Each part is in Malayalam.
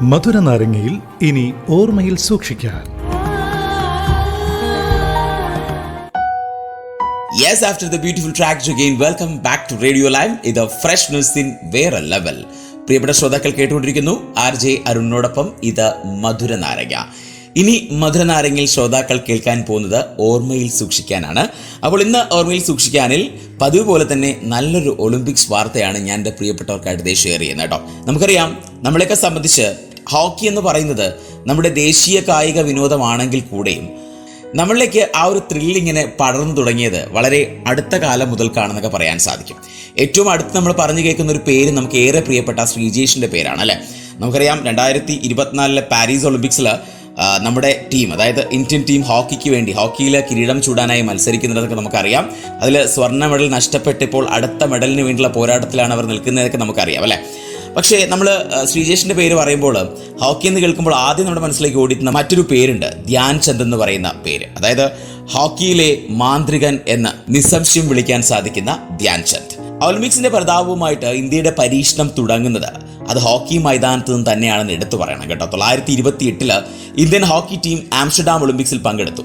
മധുര നാരങ്ങയിൽ ഇനി ഓർമ്മയിൽ സൂക്ഷിക്കാൻ. Yes, after the beautiful track again, welcome back to Radio Live. ഇത് ഫ്രഷ്നെസ് ഇൻ വേറെ ലെവൽ പ്രിയപ്പെട്ട ശ്രോതാക്കൾ കേട്ടുകൊണ്ടിരിക്കുന്നു ആർ ജെ അരുണിനോടൊപ്പം ഇത് മധുര നാരങ്ങ. ഇനി മധുര നാരങ്ങയിൽ ശ്രോതാക്കൾ കേൾക്കാൻ പോകുന്നത് ഓർമ്മയിൽ സൂക്ഷിക്കാനാണ്. അപ്പോൾ ഇന്ന് ഓർമ്മയിൽ സൂക്ഷിക്കാനിൽ പതിവ് പോലെ തന്നെ നല്ലൊരു ഒളിമ്പിക്സ് വാർത്തയാണ് ഞാൻ എന്റെ പ്രിയപ്പെട്ടവർക്കായിട്ട് ഷെയർ ചെയ്യുന്നത് കേട്ടോ. നമുക്കറിയാം നമ്മളെയൊക്കെ സംബന്ധിച്ച് ഹോക്കി എന്ന് പറയുന്നത് നമ്മുടെ ദേശീയ കായിക വിനോദമാണെങ്കിൽ കൂടെയും നമ്മളിലേക്ക് ആ ഒരു ത്രില്ലിങ്ങനെ പടർന്നു തുടങ്ങിയത് വളരെ അടുത്ത കാലം മുതൽക്കാണെന്നൊക്കെ പറയാൻ സാധിക്കും. ഏറ്റവും അടുത്ത് നമ്മൾ പറഞ്ഞു കേൾക്കുന്ന ഒരു പേര് നമുക്ക് ഏറെ പ്രിയപ്പെട്ട ശ്രീജേഷിന്റെ പേരാണ് അല്ലേ? നമുക്കറിയാം രണ്ടായിരത്തി ഇരുപത്തിനാലിലെ പാരീസ് ഒളിമ്പിക്സിൽ നമ്മുടെ ടീം അതായത് ഇന്ത്യൻ ടീം ഹോക്കിക്ക് വേണ്ടി ഹോക്കിയിൽ കിരീടം ചൂടാനായി മത്സരിക്കുന്നതൊക്കെ നമുക്കറിയാം. അതിൽ സ്വർണ മെഡൽ നഷ്ടപ്പെട്ടിപ്പോൾ അടുത്ത മെഡലിന് വേണ്ടിയുള്ള പോരാട്ടത്തിലാണ് അവർ നിൽക്കുന്നതൊക്കെ നമുക്കറിയാം അല്ലേ? പക്ഷേ നമ്മൾ ശ്രീജേഷിന്റെ പേര് പറയുമ്പോൾ ഹോക്കി എന്ന് കേൾക്കുമ്പോൾ ആദ്യം നമ്മുടെ മനസ്സിലേക്ക് ഓടിയിരുന്ന മറ്റൊരു പേരുണ്ട് ധ്യാൻ ചന്ദ് എന്ന് പറയുന്ന പേര്. അതായത് ഹോക്കിയിലെ മാന്ത്രികൻ എന്ന് നിസ്സംശയം വിളിക്കാൻ സാധിക്കുന്ന ധ്യാൻ ചന്ദ്. ഒളിമ്പിക്സിന്റെ പ്രതാപവുമായിട്ട് ഇന്ത്യയുടെ പരീക്ഷണം തുടങ്ങുന്നത് അത് ഹോക്കി മൈതാനത്ത് നിന്ന് തന്നെയാണെന്ന് എടുത്തു പറയണം കേട്ടോ. തൊള്ളായിരത്തി ഇരുപത്തി എട്ടിൽ ഇന്ത്യൻ ഹോക്കി ടീം ആംസ്റ്റർഡാം ഒളിമ്പിക്സിൽ പങ്കെടുത്തു.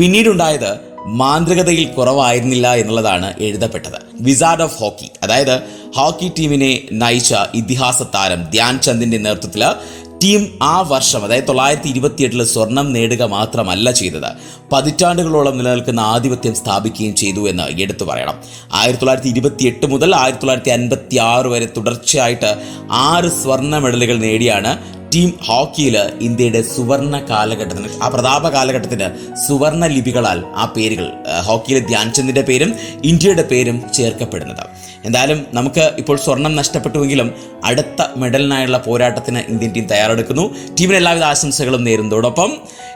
പിന്നീടുണ്ടായത് മാന്ത്രികതയിൽ കുറവായിരുന്നില്ല എന്നുള്ളതാണ് എഴുതപ്പെട്ടത്. വിസാർഡ് ഓഫ് ഹോക്കി അതായത് ഹോക്കി ടീമിനെ നയിച്ച ഇതിഹാസ താരം ധ്യാൻ ചന്ദിന്റെ നേതൃത്വത്തിൽ ടീം ആ വർഷം അതായത് തൊള്ളായിരത്തി ഇരുപത്തിയെട്ടിൽ സ്വർണം നേടുക മാത്രമല്ല ചെയ്തത് പതിറ്റാണ്ടുകളോളം നിലനിൽക്കുന്ന ആധിപത്യം സ്ഥാപിക്കുകയും ചെയ്തു എന്ന് എടുത്തു പറയണം. ആയിരത്തി തൊള്ളായിരത്തി ഇരുപത്തി എട്ട് മുതൽ ആയിരത്തി തൊള്ളായിരത്തി അൻപത്തി ആറ് വരെ തുടർച്ചയായിട്ട് ആറ് സ്വർണ മെഡലുകൾ നേടിയാണ് ടീം ഹോക്കിയിൽ ഇന്ത്യയുടെ സുവർണ കാലഘട്ടത്തിന് ആ പ്രതാപ കാലഘട്ടത്തിന് സുവർണ ലിപികളാൽ ആ പേരുകൾ ഹോക്കിയിലെ ധ്യാൻചന്ദിന്റെ പേരും ഇന്ത്യയുടെ പേരും ചേർക്കപ്പെടുന്നത്. എന്തായാലും നമുക്ക് ഇപ്പോൾ സ്വർണം നഷ്ടപ്പെട്ടുവെങ്കിലും അടുത്ത മെഡലിനായുള്ള പോരാട്ടത്തിന് ഇന്ത്യൻ ടീം തയ്യാറെടുക്കുന്നു. ടീമിന് എല്ലാവിധ ആശംസകളും നേരുന്നതോടൊപ്പം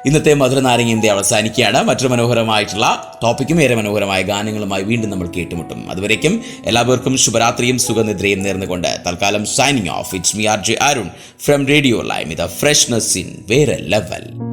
ഇന്നത്തെ മധുര നാരങ്ങ ഇന്ത്യ അവസാനിക്കുകയാണ്. മറ്റൊരു മനോഹരമായിട്ടുള്ള ടോപ്പിക്കും ഏറെ മനോഹരമായ ഗാനങ്ങളുമായി വീണ്ടും നമ്മൾ കേട്ടുമുട്ടും. അതുവരേക്കും എല്ലാവർക്കും ശുഭരാത്രിയും സുഖനിദ്രയും നേർന്നുകൊണ്ട് തൽക്കാലം signing off it's me R J Arun from radio life with a freshness in where a level.